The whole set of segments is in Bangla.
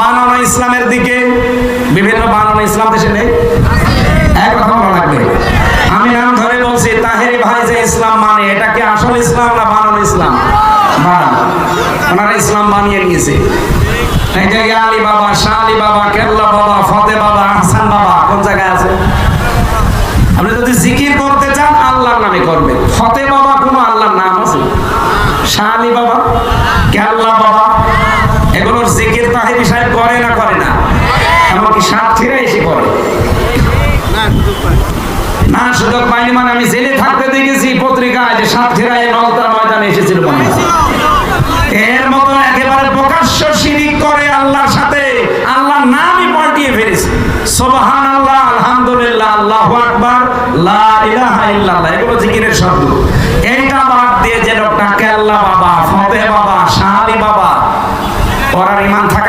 বানানো ইসলামের দিকে। বিভিন্ন বানানো ইসলাম দেশে নেই। এক কথা লাগবে আমি নাম ধরে বলছি, তাহেরি ভাই যে ইসলাম মানে এটা কি আসল ইসলাম না বানানো ইসলাম? ওনারা ইসলাম বানিয়ে নিয়েছে। আলী বাবা শাহ আলী বাবা কেল্লা বাবা, ফতে বাবা হাসান বাবা, কোন জায়গায় আছে? আপনি যদি জিকির করতে চান, আল্লাহর নামে করবেন। ফতে বাবা কোনো আল্লাহর নাম আছে? শাহ আলী বাবা কেল্লা বাবা তাহিরি সাহেব করে না করে না? এমনকি সাতক্ষীরা এসে করে। না, সুযোগ পাইনি মানে আমি জেলে থাকতে দেখেছি পত্রিকায় যে সাতক্ষীরায় নলতার ময়দানে এসেছিল মনে এর মতো একেবারে প্রকাশ্য শিরিক করে আল্লাহর সাথে। আল্লাহর নামই পাল্টিয়ে ফেলেছে। সুবহান আল্লাহ আলহামদুলিল্লাহ, আল্লাহু আকবার, লা ইলাহা ইল্লাল্লাহ, এগুলো জিকিরের শব্দ। এইটা বাদ দিয়ে যে লোকটা কেল্লা বাবা, ফতে বাবা শাহালি বাবা, ওরার ইমান থাকার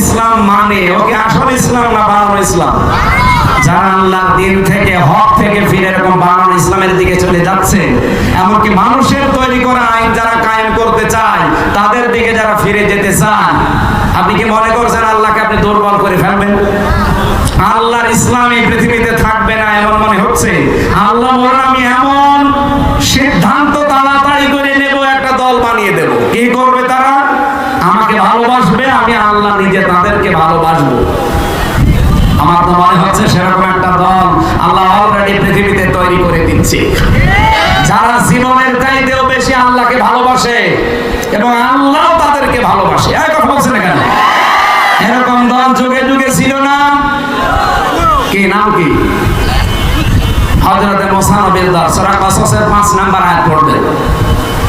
ইসলাম মানে? ওকে, আসল ইসলাম না বানানো ইসলাম? যারা আল্লাহর দিন থেকে, হক থেকে ফিরে এরকম বানানো ইসলামের দিকে চলে যাচ্ছে, এমনকি মানুষের তৈরি করা আইন যারা কায়েম করতে চায়, তাদের দিকে যারা ফিরে যেতে চান আপনি কি মনে করছেন আল্লাহকে আপনি দুর্বল করে ফেলবেন? আল্লাহর ইসলাম এই পৃথিবীতে থাকবে না, এমন মনে হচ্ছে? আল্লাহ বলেন, আমি এমন সিদ্ধান্ত তাড়াতাড়ি করে নেব, একটা দল বানিয়ে দেব। কি করবে তারা? ভালোবাসবে, আমি আল্লাহ নিজে তাদেরকে ভালোবাসবো। আমার তো মনে হচ্ছে সেরকম একটা দল আল্লাহ অলরেডি পৃথিবীতে তৈরি করে দিচ্ছে। যারা জীবনের চাইতেও বেশি আল্লাহকে ভালোবাসে এবং আল্লাহ তাদেরকে ভালোবাসে। এক বলছে না কেন? এরকম দল যুগে যুগে ছিল না। কি, নাম কি? হযরতে মুসা নবীর দল। সূরা কসসের 5 নাম্বার আয়াত পড়বেন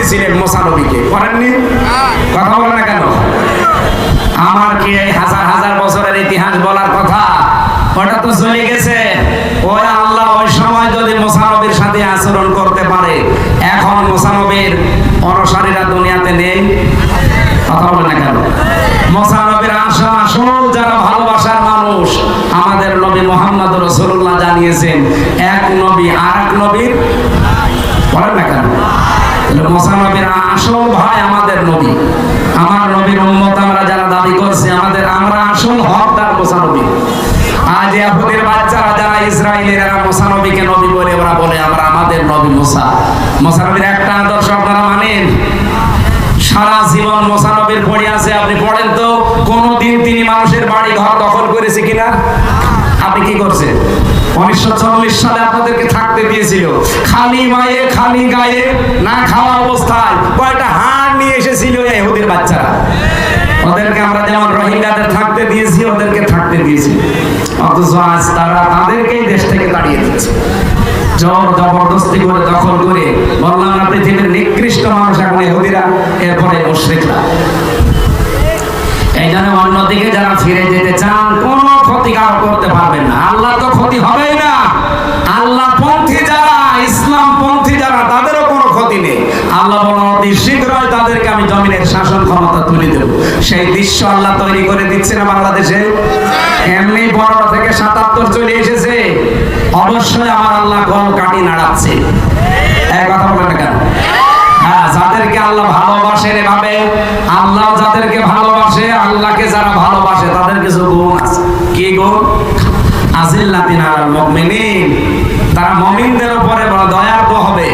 করেছিলেন মোসা নবীকে করেননি? কথা বলে না কেন? আমার কি এই হাজার হাজার বছরের ইতিহাস বলার কথা? ওটা তো চলে গেছে। ওই আল্লাহ ওই সময় যদি মোসানবীর সাথে আচরণ করতে পারে, এখন মোসানবীর অনুসারীরা দুনিয়াতে নেই। কথা বলে না কেন? মোসানবীর আশা আসল যারা ভালোবাসার মানুষ, আমাদের নবী মোহাম্মদ রসুল্লাহ জানিয়েছেন, এক নবী আর এক নবীর, বলেন না কেন? মোসানবীর আসল ভাই আমাদের নবী। আমার নবীর উম্মত আমরা যারা দাবি করছি, আমাদের আমরা আসল হকদার মোসানবী আজ ইয়াহুদের বাচ্চারা যারা ইসরায়েলের, এরা মোসা নবীকে নবী বলে ওরা বলে, আমরা আমাদের নবী মোসা। মোসা নবীর একটা আদর্শ আপনারা মানেন? সারা জীবন মোসা নবীর পড়ে আছে, আপনি পড়েন তো? কোনদিন তিনি মানুষের বাড়ি ঘর দখল করেছে কিনা? আপনি কি করছেন? উনিশশো চল্লিশ সালে আপনাদেরকে থাকতে দিয়েছিল। খালি মায়ে, খালি গায়ে না খাওয়া অবস্থায় কয়টা হাড় নিয়ে এসেছিল এহুদের বাচ্চারা? ওদেরকে আমরা যেমন রোহিঙ্গাদের থাকতে দিয়েছি, ওদেরকে থাকতে দিয়েছি। অথচ আজ তারা তাদেরকেই দেশ থেকে তাড়িয়ে দিচ্ছে। জোর জবরদস্তি করে দখল করে বললাম না, পৃথিবীর নিকৃষ্ট মানুষ এখন এহুদিরা এরপরে মুশ্রিকরা। জন্য অন্যদিকে যারা ফিরে যেতে চান, কোনো ক্ষতিকার করতে পারবেন না। আল্লাহ তো ক্ষতি হবেই না। আল্লাহ পন্থী যারা, ইসলাম পন্থী যারা, তাদেরও কোনো ক্ষতি নেই। আল্লাহ অতি শীঘ্রই তাদেরকে আমি জমিনের শাসন ক্ষমতা তুলে দেব। সেই দৃশ্য আল্লাহ তৈরি করে দিচ্ছে না বাংলাদেশে। এমনি পনেরো থেকে সাতাত্তর চলে এসেছে। অবশ্যই আমার আল্লাহ গল কাটি নাড়াচ্ছে। এক কথা বলে কেন? আল্লাহ ভালোবাসেন এভাবে। আল্লাহ যাদেরকে ভালোবাসে, আল্লাহকে যারা ভালোবাসে তাদের কিছু গুণ আছে। কি গুণ? তারা উপরে বড় হবে।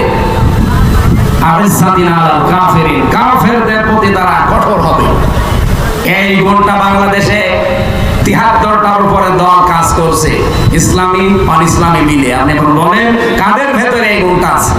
কাফেরদের প্রতি তারা কঠোর হবে। এই গুণটা বাংলাদেশে তিহাত্তরটার উপরে দল কাজ করছে। ইসলামী অন ইসলামী মিলে। আপনি এখন বলেন, কাদের ভেতরে এই গুণটা আছে?